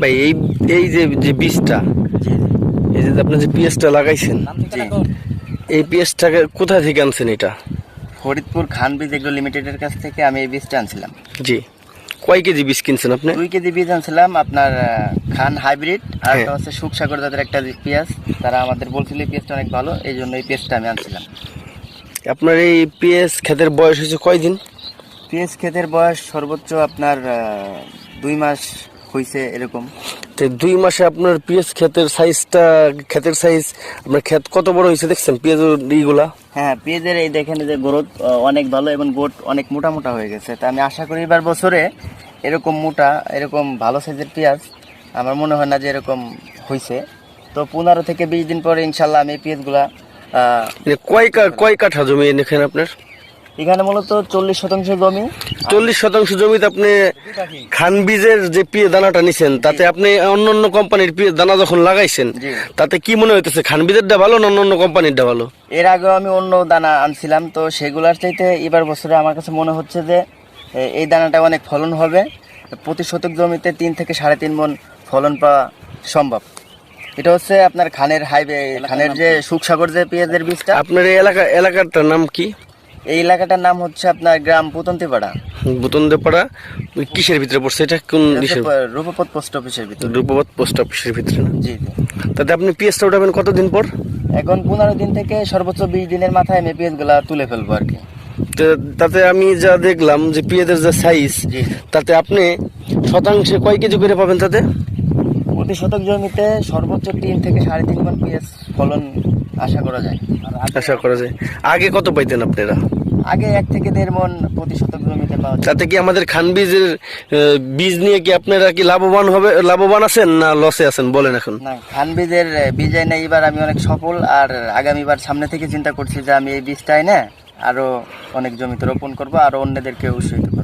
ভাই এই এই যে যে বীজটা এই যে আপনি যে পিএসটা লাগাইছেন এই পিএসটাকে কোথা থেকে আনছেন এটা? ফরিদপুর খান বীজ এগ্রো লিমিটেডের কাছ থেকে আমি এই বীজটা আনছিলাম। জি কয় কেজি বীজ কিনছেন আপনি? দুই কেজি বীজ আনছিলাম আপনার খান হাইব্রিড আর হ্যাঁ। একটা হচ্ছে সুখসাগর জাতের একটা পেঁয়াজ। তারা আমাদের বলছিল এই পেঁয়াজটা অনেক ভালো এই জন্য এই পেঁয়াজটা আমি আনছিলাম। আপনার এই পিএস ক্ষেতের বয়স হয়েছে কয়দিন? পেঁয়াজ ক্ষেতের বয়স সর্বোচ্চ আপনার দুই মাস হয়েছে এরকম? তো দুই মাসে আপনার পিএস ক্ষেতের সাইজটা ক্ষেতের সাইজ আপনার ক্ষেত কত বড় হয়েছে দেখছেন পিএস ইগুলা? হ্যাঁ পেঁয়াজের এই দেখেন যে গ্রোথ অনেক ভালো এবং গোট অনেক মোটা মোটা হয়ে গেছে। তা আমি আশা করি এবার বছরে এরকম মোটা এরকম ভালো সাইজের পেঁয়াজ আমার মনে হয় না যে এরকম হয়েছে তো পনেরো থেকে বিশ দিন পরে ইনশাল্লাহ আমি পেঁয়াজগুলা মানে কয় কয় কাঠা জমি এখানে আপনার? এখানে মূলত চল্লিশ শতাংশ জমি। চল্লিশ শতাংশ জমিতে আপনি খান বীজের যে পিয়ে দানাটা নিছেন তাতে আপনি অন্য অন্য কোম্পানির পিয়ে দানা যখন লাগাইছেন তাতে কি মনে হইতেছে খান বীজেরটা ভালো না অন্য অন্য কোম্পানিরটা ভালো? এর আগেও আমি অন্য দানা আনছিলাম তো সেগুলার চাইতে এবার বছরে আমার কাছে মনে হচ্ছে যে এই দানাটা অনেক ফলন হবে। প্রতি শতক জমিতে তিন থেকে সাড়ে তিন মন ফলন পাওয়া সম্ভব। এটা হচ্ছে আপনার খানের হাইওয়ে খানের যে সুখসাগর যে পেঁয়াজের বীজটা। আপনার এই এলাকা এলাকাটার নাম কি? এই এলাকাটার নাম হচ্ছে আপনার গ্রাম পুতন্তিপাড়া। বুতন্দেপাড়া কিসের ভিতরে পড়ছে? এটা কোন দেশের? রূপপথ পোস্ট অফিসের ভিতর। রূপবত পোস্ট অফিসের ভিতরে না? জি জি। তাতে আপনি পিএসটা উঠাবেন কতদিন পর? এখন পনেরো দিন থেকে সর্বোচ্চ বিশ দিনের মাথায় আমি পেঁয়াজগুলা তুলে ফেলব আর কি। তো তাতে আমি যা দেখলাম যে পিএদের যা সাইজ তাতে আপনি শতাংশে কয় কেজি করে পাবেন তাতে? প্রতি শতক জমিতে সর্বোচ্চ তিন থেকে সাড়ে তিন মন পেঁয়াজ ফলন আশা করা যায়। আশা করা যায়। আগে কত পাইতেন আপনারা? আগে এক থেকে দেড় মন প্রতি শতক জমিতে পাওয়া তাতে কি আমাদের খান বীজের বীজ নিয়ে কি আপনারা কি লাভবান হবে লাভবান আছেন না লসে আছেন বলেন এখন? না খান বীজের বীজ না এবার আমি অনেক সফল আর আগামীবার সামনে থেকে চিন্তা করছি যে আমি এই বীজটাই না আরও অনেক জমিতে রোপণ করব আর অন্যদেরকে উৎসাহিত করব।